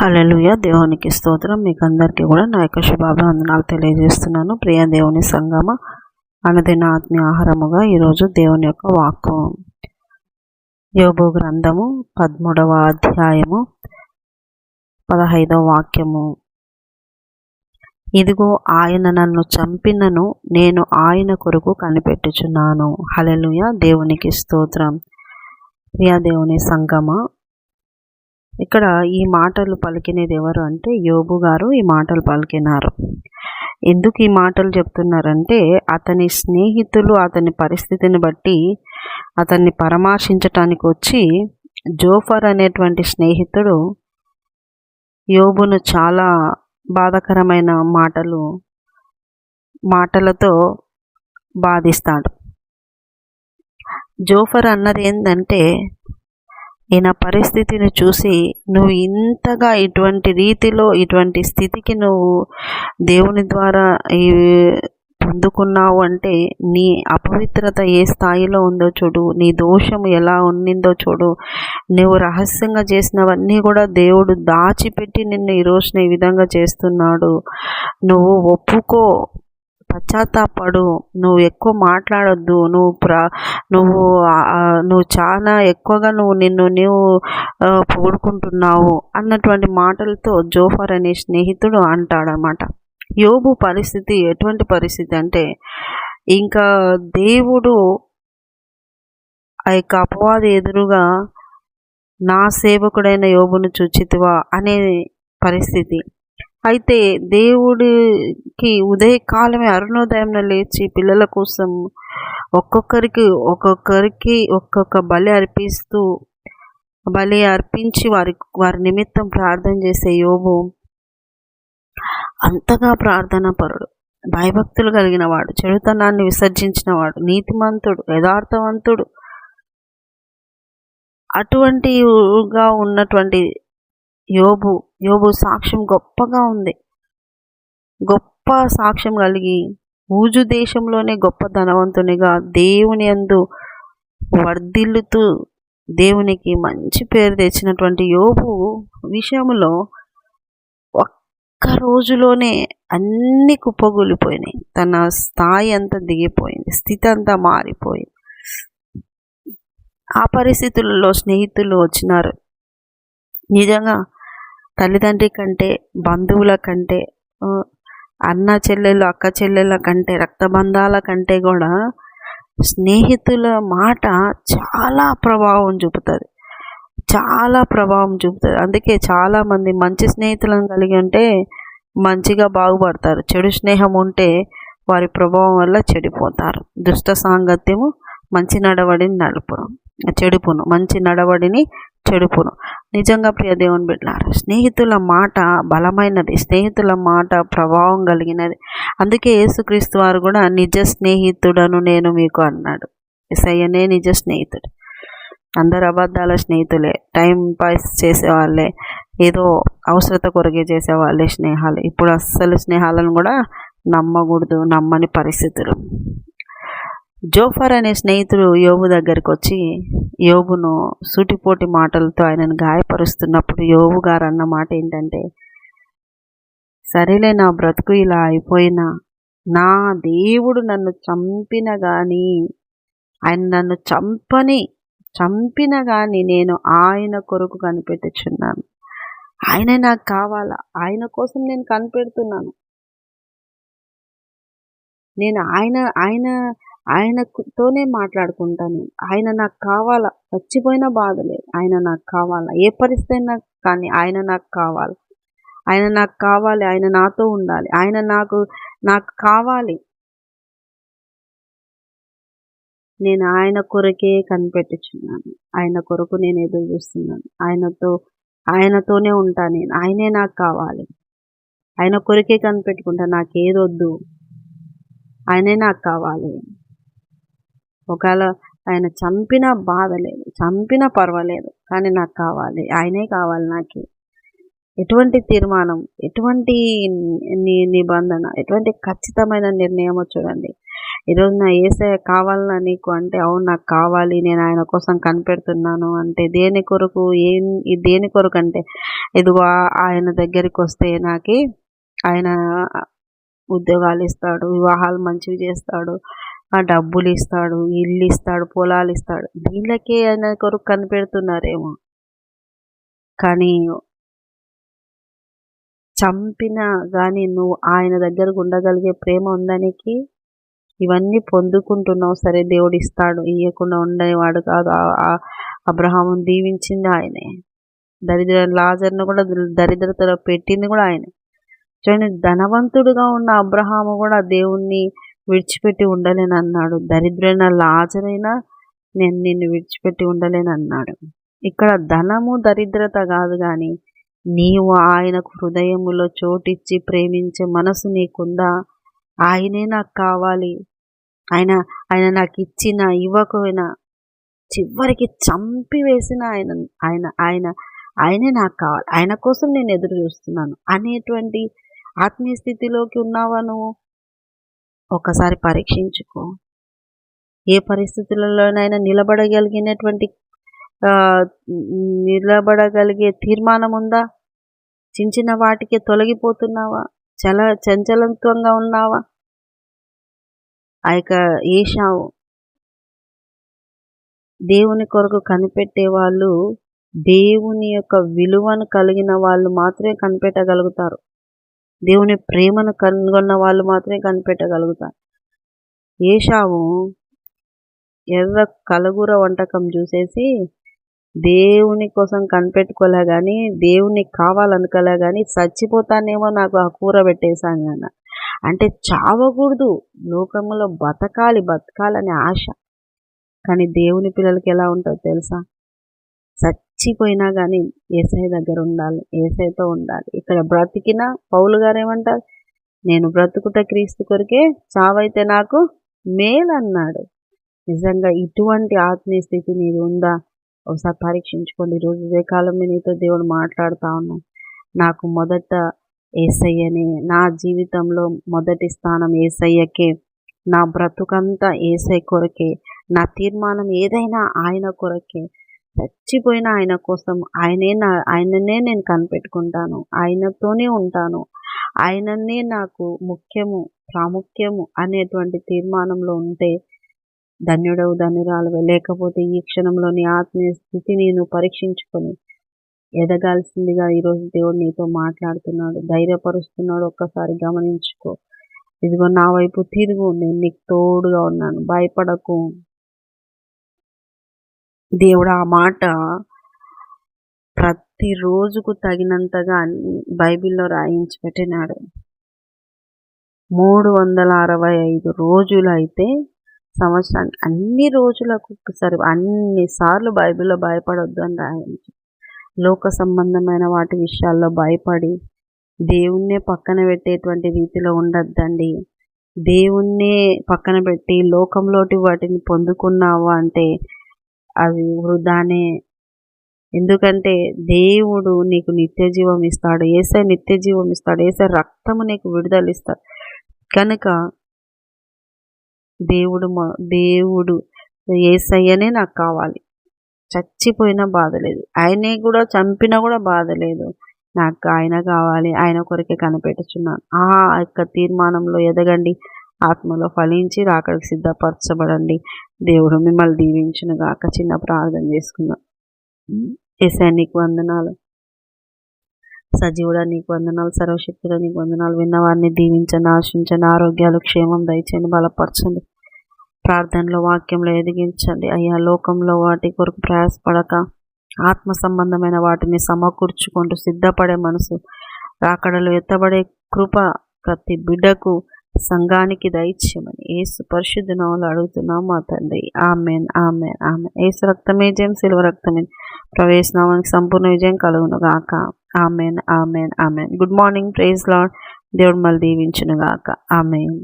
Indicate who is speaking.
Speaker 1: హల్లెలూయ. దేవునికి స్తోత్రం. మీకు అందరికీ కూడా నా యొక్క శుభాభివందనాలు తెలియజేస్తున్నాను. ప్రియ దేవుని సంగమ అనదిన ఆత్మీయ ఆహారముగా ఈరోజు దేవుని యొక్క వాక్కు. యోబు గ్రంథము పదమూడవ అధ్యాయము పదహైదవ వాక్యము. ఇదిగో ఆయన నన్ను చంపినను నేను ఆయన కొరకు కనిపెట్టుచున్నాను. హలలుయ దేవునికి స్తోత్రం. ప్రియా దేవుని సంగమ ఇక్కడ ఈ మాటలు పలికినది ఎవరు అంటే యోబు గారు ఈ మాటలు పలికినారు. ఎందుకు ఈ మాటలు చెప్తున్నారంటే అతని స్నేహితులు అతని పరిస్థితిని బట్టి అతన్ని పరామర్శించటానికి వచ్చి జోఫర్ అనేటువంటి స్నేహితుడు యోబును చాలా బాధాకరమైన మాటలు మాటలతో బాధిస్తాడు. జోఫర్ అన్నది ఏంటంటే ఈయన పరిస్థితిని చూసి నువ్వు ఇంతగా ఇటువంటి రీతిలో ఇటువంటి స్థితికి నువ్వు దేవుని ద్వారా ఈ పొందుకున్నావు అంటే నీ అపవిత్రత ఏ స్థాయిలో ఉందో చూడు నీ దోషం ఎలా ఉండిందో చూడు. నువ్వు రహస్యంగా చేసినవన్నీ కూడా దేవుడు దాచిపెట్టి నిన్ను ఈ రోజున ఈ విధంగా చేస్తున్నాడు. నువ్వు ఒప్పుకో పశ్చాత్తాపడు. నువ్వు ఎక్కువ మాట్లాడొద్దు. నువ్వు ప్ర నువ్వు నువ్వు చాలా ఎక్కువగా నువ్వు నిన్ను నీవు పొగుడుకుంటున్నావు అన్నటువంటి మాటలతో జోఫర్ అనే స్నేహితుడు అంటాడనమాట. యోబు పరిస్థితి ఎటువంటి పరిస్థితి అంటే ఇంకా దేవుడు ఆ యొక్క అపవాది ఎదురుగా నా సేవకుడైన యోబును చూచితివా అనే పరిస్థితి. అయితే దేవుడికి ఉదయకాలమే అరుణోదయంలో లేచి పిల్లల కోసం ఒక్కొక్కరికి ఒక్కొక్కరికి ఒక్కొక్క బలి అర్పిస్తూ బలి అర్పించి వారి వారి నిమిత్తం ప్రార్థన చేసే యోబు అంతగా ప్రార్థన పరుడు. భయభక్తులు కలిగిన వాడు చెడుతనాన్ని విసర్జించిన వాడు నీతిమంతుడు యథార్థవంతుడు. అటువంటిగా ఉన్నటువంటి యోబు యోబు సాక్ష్యం గొప్పగా ఉంది. గొప్ప సాక్ష్యం కలిగి ఊజు దేశంలోనే గొప్ప ధనవంతునిగా దేవుని అందు వర్ధిల్లుతూ దేవునికి మంచి పేరు తెచ్చినటువంటి యోబు విషయంలో ఒక్క రోజులోనే అన్ని కుప్పగూలిపోయినాయి. తన స్థాయి అంతా దిగిపోయింది స్థితి అంతా మారిపోయింది. ఆ పరిస్థితులలో స్నేహితులు వచ్చినారు. నిజంగా తల్లిదండ్రి కంటే బంధువుల కంటే అన్న చెల్లెలు అక్క చెల్లెల కంటే రక్తబంధాల కంటే కూడా స్నేహితుల మాట చాలా ప్రభావం చూపుతుంది. చాలా ప్రభావం చూపుతుంది. అందుకే చాలామంది మంచి స్నేహితులను కలిగి ఉంటే మంచిగా బాగుపడతారు. చెడు స్నేహం ఉంటే వారి ప్రభావం వల్ల చెడిపోతారు. దుష్ట సాంగత్యము మంచి నడవడిని నడుపును. చెడుపును మంచి నడవడిని చెడుపును. నిజంగా ప్రియ దేవుని బిడ్డారు స్నేహితుల మాట బలమైనది స్నేహితుల మాట ప్రభావం కలిగినది. అందుకే యేసుక్రీస్తు వారు కూడా నిజ స్నేహితుడను నేను మీకు అన్నాడు. ఎస్ఐనే నిజ స్నేహితుడు. అందరు అబద్ధాల స్నేహితులే టైం పాస్ చేసేవాళ్ళే ఏదో అవసరత కొరకే చేసేవాళ్ళే స్నేహాలు. ఇప్పుడు అస్సలు స్నేహాలను కూడా నమ్మకూడదు నమ్మని పరిస్థితులు. జోఫర్ అనే స్నేహితుడు యోబు దగ్గరికి వచ్చి యోబును సూటిపోటి మాటలతో ఆయనను గాయపరుస్తున్నప్పుడు యోబు గారు అన్న మాట ఏంటంటే సరేలే నా బ్రతుకు ఇలా అయిపోయినా నా దేవుడు నన్ను చంపిన కానీ ఆయన నన్ను చంపని చంపిన కానీ నేను ఆయన కొరకు కనిపెట్టుచున్నాను. ఆయనే నాకు కావాలా? ఆయన కోసం నేను కనిపెడుతున్నాను. నేను ఆయన ఆయన ఆయనతోనే మాట్లాడుకుంటాను. ఆయన నాకు కావాలా? చచ్చిపోయిన బాధ లేదు ఆయన నాకు కావాలా? ఏ పరిస్థితి అయినా కానీ ఆయన నాకు కావాలి. ఆయన నాకు కావాలి. ఆయన నాతో ఉండాలి. ఆయన నాకు నాకు కావాలి. నేను ఆయన కొరకే కనిపెట్టుచున్నాను. ఆయన కొరకు నేను ఎదురు చూస్తున్నాను. ఆయనతో ఆయనతోనే ఉంటాను నేను. ఆయనే నాకు కావాలి. ఆయన కొరకే కనిపెట్టుకుంటా. నాకేదొద్దు. ఆయనే నాకు కావాలి. ఒకవేళ ఆయన చంపినా బాధ లేదు. చంపినా పర్వాలేదు. కానీ నాకు కావాలి. ఆయనే కావాలి నాకు. ఎటువంటి తీర్మానం ఎటువంటి నిబంధన ఎటువంటి ఖచ్చితమైన నిర్ణయం చూడండి. ఈరోజు నా ఏసే కావాలన్నా నీకు అంటే అవును నాకు కావాలి. నేను ఆయన కోసం కనిపెడుతున్నాను అంటే దేని కొరకు ఏం దేని కొరకు అంటే ఇదిగో ఆయన దగ్గరికి వస్తే నాకు ఆయన ఉద్యోగాలు ఇస్తాడు వివాహాలు మంచివి చేస్తాడు డబ్బులు ఇస్తాడు ఇల్లు ఇస్తాడు పొలాలు ఇస్తాడు దీనికే ఆయన కొరకు కనిపెడుతున్నారేమో. కానీ చంపిన కానీ నువ్వు ఆయన దగ్గరకు ఉండగలిగే ప్రేమ ఉందానికి? ఇవన్నీ పొందుకుంటున్నావు. సరే దేవుడు ఇస్తాడు ఇవ్వకుండా ఉండేవాడు కాదు. అబ్రహాము దీవించింది ఆయనే. దరిద్ర లాజర్ను కూడా దరిద్రతలో పెట్టింది కూడా ఆయనే. చూడండి ధనవంతుడుగా ఉన్న అబ్రహాము కూడా దేవుణ్ణి విడిచిపెట్టి ఉండలేను అన్నాడు. దరిద్రైన లాజరైనా నేను నిన్ను విడిచిపెట్టి ఉండలేను అన్నాడు. ఇక్కడ ధనము దరిద్రత కాదు కానీ నీవు ఆయనకు హృదయములో చోటిచ్చి ప్రేమించే మనసు నీకుందా? ఆయనే నాకు కావాలి. ఆయన ఆయన నాకు ఇచ్చిన ఇవ్వకపోయినా చివరికి చంపి వేసిన ఆయన ఆయన ఆయన ఆయనే నాకు కావాలి. ఆయన కోసం నేను ఎదురు చూస్తున్నాను అనేటువంటి ఆత్మీయ స్థితిలోకి ఉన్నావా నువ్వు? ఒకసారి పరీక్షించుకో. ఏ పరిస్థితులలోనైనా నిలబడగలిగినటువంటి నిలబడగలిగే తీర్మానం ఉందా? చిన్న చిన్న వాటికి తొలగిపోతున్నావా? చల చంచలత్వంగా ఉన్నావా? ఆ యొక్క ఏషావు దేవుని కొరకు కనిపెట్టే వాళ్ళు దేవుని యొక్క విలువను కలిగిన వాళ్ళు మాత్రమే కనిపెట్టగలుగుతారు. దేవుని ప్రేమను కనుగొన్న వాళ్ళు మాత్రమే కనిపెట్టగలుగుతారు ఏషావు ఎర్ర కలగూర వంటకం చూసేసి దేవుని కోసం కనిపెట్టుకోలే కానీ దేవుని కావాలనుకోలే కానీ చచ్చిపోతానేమో నాకు ఆ కూర పెట్టేశాను అన్న అంటే చావకూడదు. లోకంలో బతకాలి బతకాలనే ఆశ. కానీ దేవుని పిల్లలకి ఎలా ఉంటుందో తెలుసా? చచ్చిపోయినా కానీ ఏసఐ దగ్గర ఉండాలి ఏసైతో ఉండాలి. ఇక్కడ బ్రతికిన పౌలు గారు ఏమంటారు? నేను బ్రతుకుట క్రీస్తు కొరికే చావైతే నాకు మేలు అన్నాడు నిజంగా ఇటువంటి ఆత్మీయ స్థితి నీది ఉందా? ఒకసారి పరీక్షించుకోండి. ఈరోజు వివేకాలం నీతో దేవుడు మాట్లాడుతూ ఉన్నాను నాకు మొదట ఏసయ్యనే నా జీవితంలో మొదటి స్థానం ఏసయ్యకే నా బ్రతుకంతా ఏసై కొరకే నా తీర్మానం ఏదైనా ఆయన కొరకే చచ్చిపోయిన ఆయన కోసం ఆయనే నా ఆయననే నేను కనిపెట్టుకుంటాను. ఆయనతోనే ఉంటాను. ఆయననే నాకు ముఖ్యము ప్రాముఖ్యము అనేటువంటి తీర్మానంలో ఉంటే ధన్యుడవు ధన్యురాలు లేకపోతే ఈ క్షణంలోని ఆత్మీయ స్థితి నేను పరీక్షించుకొని ఎదగాల్సిందిగా ఈరోజు దేవుడు నీతో మాట్లాడుతున్నాడు. ధైర్యపరుస్తున్నాడు. ఒక్కసారి గమనించుకో. ఇదిగో నా వైపు తిరుగు. నేను నీకు తోడుగా ఉన్నాను. భయపడకు. దేవుడు ఆ మాట ప్రతిరోజుకు తగినంతగా బైబిల్లో రాయించి పెట్టినాడు. మూడు వందల అరవై ఐదు రోజులు అయితే సంవత్సరానికి అన్ని రోజులకు ఒకసారి అన్నిసార్లు బైబిల్లో భయపడొద్దు అని రాయించి. లోక సంబంధమైన వాటి విషయాల్లో భయపడి దేవుణ్ణే పక్కన పెట్టేటువంటి రీతిలో ఉండద్దండి. దేవుణ్ణే పక్కన పెట్టి లోకంలోటి వాటిని పొందుకున్నావు అంటే అవి వృధానే. ఎందుకంటే దేవుడు నీకు నిత్య జీవం ఇస్తాడు. ఏసే నిత్య జీవం ఇస్తాడు. ఏసే రక్తము నీకు విడుదల ఇస్తాడు. కనుక దేవుడు దేవుడు ఏసయ్యనే నాకు కావాలి. చచ్చిపోయినా బాధ లేదు. ఆయనే కూడా చంపినా కూడా బాధ లేదు. నాకు ఆయన కావాలి. ఆయన కొరకే కనిపెట్టుచున్నాను ఆ యొక్క తీర్మానంలో ఎదగండి. ఆత్మలో ఫలించి రాకడికి సిద్ధపరచబడండి. దేవుడు మిమ్మల్ని దీవించిన గాక. చిన్న ప్రార్థన చేసుకుందాం. ఎస్ఐ నీకు వందనాలు. సజీవుడా నీకు వందనాలు. సర్వశక్తుడా నీకు వందనాలు. విన్నవారిని దీవించండి ఆశించండి ఆరోగ్యాలు క్షేమం దయచేయండి బలపరచండి. ప్రార్థనలో వాక్యంలో ఎదిగించండి. అయ్యా లోకంలో వాటి కొరకు ప్రయాసపడక ఆత్మ సంబంధమైన వాటిని సమకూర్చుకుంటూ సిద్ధపడే మనసు రాకడలు ఎత్తబడే కృప ప్రతి బిడ్డకు సంఘానికి దయచేయమని ఏసు పరిశుద్ధ నవలు అడుగుతున్నాం మా తండ్రి. ఆమెన్ ఆమెన్ ఆమె ఏసు రక్తమే జయం శిల్వ రక్తమే. ప్రవేశనామానికి సంపూర్ణ విజయం కలుగును గాక amen amen amen. Good morning praise Lord దేవుడు మళ్ళీ దీవించును గాక ఆమెన్.